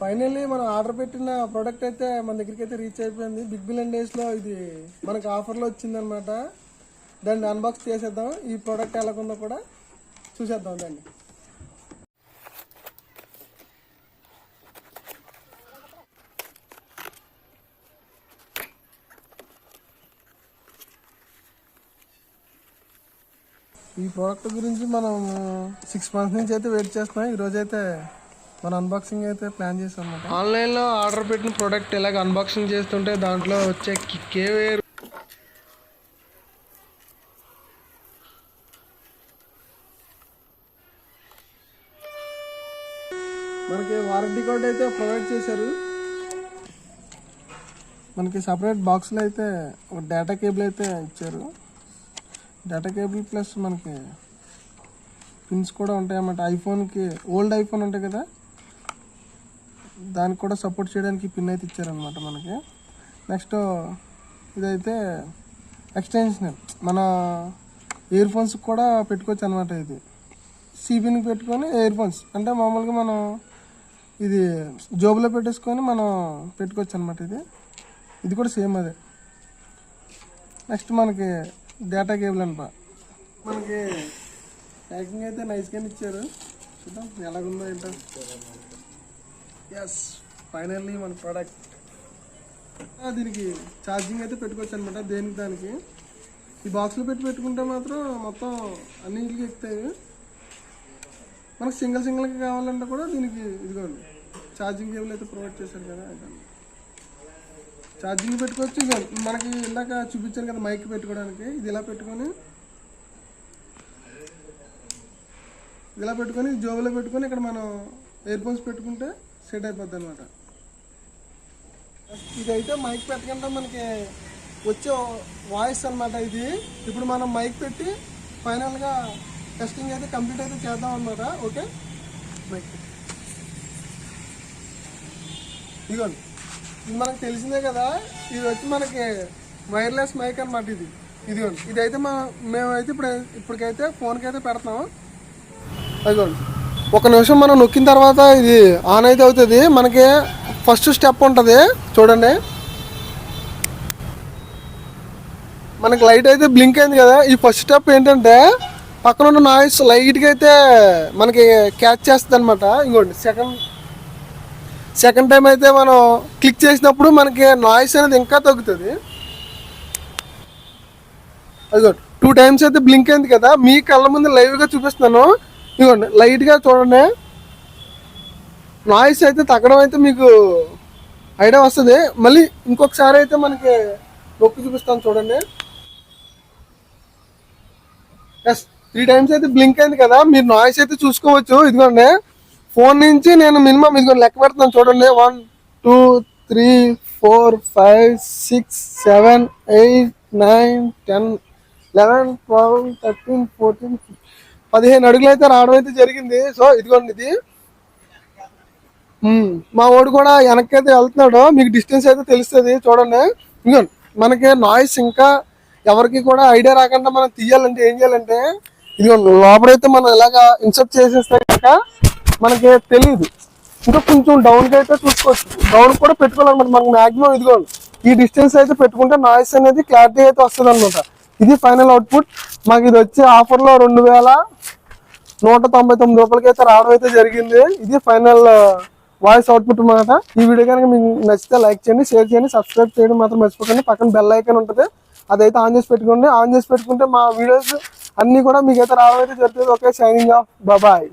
Finally మనం order పెట్టిన product అయితే మన దగ్గరికి అయితే రీచ్ అయిపోయింది. బిగ్ బిలియన్ డేస్లో ఇది మనకు ఆఫర్లో వచ్చిందనమాట దాన్ని అన్బాక్స్ చేసేద్దాం. ఈ ప్రోడక్ట్ ఎలాగుందో కూడా చూసేద్దాం దాన్ని. ఈ ప్రోడక్ట్ గురించి మనం సిక్స్ మంత్స్ నుంచి అయితే వెయిట్ చేస్తున్నాం. ఈరోజు అయితే మన అన్బాక్సింగ్ అయితే ప్లాన్ చేసాం అనమాట ఆన్లైన్లో ఆర్డర్ పెట్టిన ప్రోడక్ట్ ఇలాగ అన్బాక్సింగ్ చేస్తుంటే దాంట్లో వచ్చే కిక్కే వేరు మనకి వారంటీ కార్డ్ అయితే ప్రొవైడ్ చేశారు. మనకి సపరేట్ బాక్స్లో అయితే ఒక డేటా కేబుల్ అయితే ఇచ్చారు. డేటా కేబుల్ ప్లస్ మనకి పిన్స్ కూడా ఉంటాయి అన్నమాట ఐఫోన్కి ఓల్డ్ ఐఫోన్ ఉంటాయి కదా? దానికి కూడా సపోర్ట్ చేయడానికి పిన్ అయితే ఇచ్చారనమాట మనకి. నెక్స్ట్ ఇదైతే ఎక్స్టెన్షన్ మన ఇయర్ ఫోన్స్ కూడా పెట్టుకోవచ్చు అనమాట ఇది. సిబిన్కి పెట్టుకొని ఇయర్ ఫోన్స్ అంటే మామూలుగా మనం ఇది జోబులో పెట్టేసుకొని మనం పెట్టుకోవచ్చు అనమాట ఇది. ఇది కూడా సేమ్ అదే. నెక్స్ట్ మనకి డేటా కేబుల్ అనమాట మనకి ప్యాకింగ్ అయితే నైస్గానే ఇచ్చారు. చూద్దాం ఎలాగుందో ఏంటో. ఎస్ ఫైనల్లీ మన ప్రోడక్ట్ దీనికి ఛార్జింగ్ అయితే పెట్టుకోవచ్చు అనమాట దేనికి దానికి. ఈ బాక్స్లో పెట్టి పెట్టుకుంటే మాత్రం మొత్తం అన్నింటికి ఎక్కుతాయి. మనకు సింగిల్ సింగిల్కి కావాలంటే కూడా దీనికి ఇదిగోండి ఛార్జింగ్ కేబుల్ అయితే ప్రొవైడ్ చేశారు కదా ఇదండి ఛార్జింగ్ పెట్టుకోవచ్చు ఇక మనకి ఇందాక చూపించాను కదా మైక్ పెట్టుకోవడానికి ఇది ఇలా పెట్టుకొని ఇలా పెట్టుకొని జోబులో పెట్టుకొని ఇక్కడ మనం ఇయర్ ఫోన్స్ పెట్టుకుంటే సెట్ అయిపోద్ది అనమాట ఇదైతే మైక్ పెట్టకుండా మనకి వచ్చే వాయిస్ అన్నమాట ఇది. ఇప్పుడు మనం మైక్ పెట్టి ఫైనల్గా టెస్టింగ్ అయితే కంప్లీట్ అయితే చేద్దాం అనమాట ఓకే? మైక్ ఇదిగోండి. ఇది మనకు తెలిసిందే కదా ఇది వచ్చి మనకి వైర్లెస్ మైక్ అన్నమాట ఇది. ఇదిగోండి. ఇదైతే మనం మేమైతే ఇప్పుడు ఇప్పటికైతే ఫోన్కి అయితే పెడతాం అదిగోండి. ఒక నిమిషం మనం నొక్కిన తర్వాత ఇది ఆన్ అయితే అవుతుంది. మనకి ఫస్ట్ స్టెప్ ఉంటుంది. చూడండి. మనకి లైట్ అయితే బ్లింక్ అయింది కదా. ఈ ఫస్ట్ స్టెప్ ఏంటంటే పక్కన ఉన్న నాయిస్ లైట్గా అయితే మనకి క్యాచ్ చేస్తుంది అనమాట ఇంకోటి సెకండ్ సెకండ్ టైం అయితే మనం క్లిక్ చేసినప్పుడు మనకి నాయిస్ అనేది ఇంకా తగ్గుతుంది. అదిగో టూ టైమ్స్ అయితే బ్లింక్ అయింది కదా. మీ కళ్ళ ముందు లైవ్గా చూపిస్తున్నాను. ఇదిగోండి లైట్గా చూడండి. నాయిస్ అయితే తగ్గడం అయితే మీకు ఐడియా వస్తుంది. మళ్ళీ ఇంకొకసారి అయితే మనకి నొక్కి చూపిస్తాను చూడండి. ఎస్ త్రీ టైమ్స్ అయితే బ్లింక్ అయింది కదా మీరు నాయిస్ అయితే చూసుకోవచ్చు. ఇదిగోండి ఫోన్ నుంచి నేను మినిమం ఇదిగోండి లెక్క పెడుతున్నాను చూడండి. One two three four five six seven eight nine ten eleven twelve thirteen fourteen పదిహేను అడుగులు అయితే రావడం అయితే జరిగింది. సో ఇదిగోండి ఇది. మా వాడు కూడా వెనక్కి అయితే వెళ్తున్నాడు. మీకు డిస్టెన్స్ అయితే తెలుస్తుంది. చూడండి. ఇదిగోండి మనకి నాయిస్ ఇంకా ఎవరికి కూడా ఐడియా రాకుండా మనం తీయాలంటే ఏం చేయాలంటే ఇదిగోండి లోపలైతే మనం ఇలాగా ఇన్సర్ట్ చేసేస్తే కనుక మనకి తెలియదు ఇంకా కొంచెం డౌన్కి అయితే చూసుకోవచ్చు. డౌన్ కూడా పెట్టుకోవాలన్నమాట మనకు మాక్సిమం ఇదిగోండి ఈ డిస్టెన్స్ అయితే పెట్టుకుంటే నాయిస్ అనేది క్లారిటీ అయితే వస్తుంది అనమాట ఇది ఫైనల్ అవుట్పుట్. మాకు ఇది వచ్చే ఆఫర్లో రెండు వేల నూట తొంభై తొమ్మిది రూపాయలకి అయితే రావడం అయితే జరిగింది. ఇది ఫైనల్ వాయిస్ అవుట్పుట్ అన్నమాట ఈ వీడియో కనుక మీకు నచ్చితే లైక్ చేయండి షేర్ చేయండి సబ్స్క్రైబ్ చేయడం మాత్రం మర్చిపోకండి. పక్కన బెల్ ఐకాన్ ఉంటుంది అదైతే ఆన్ చేసి పెట్టుకోండి. ఆన్ చేసి పెట్టుకుంటే మా వీడియోస్ అన్నీ కూడా మీకు అయితే రావడం అయితే జరుగుతుంది. Okay signing off bye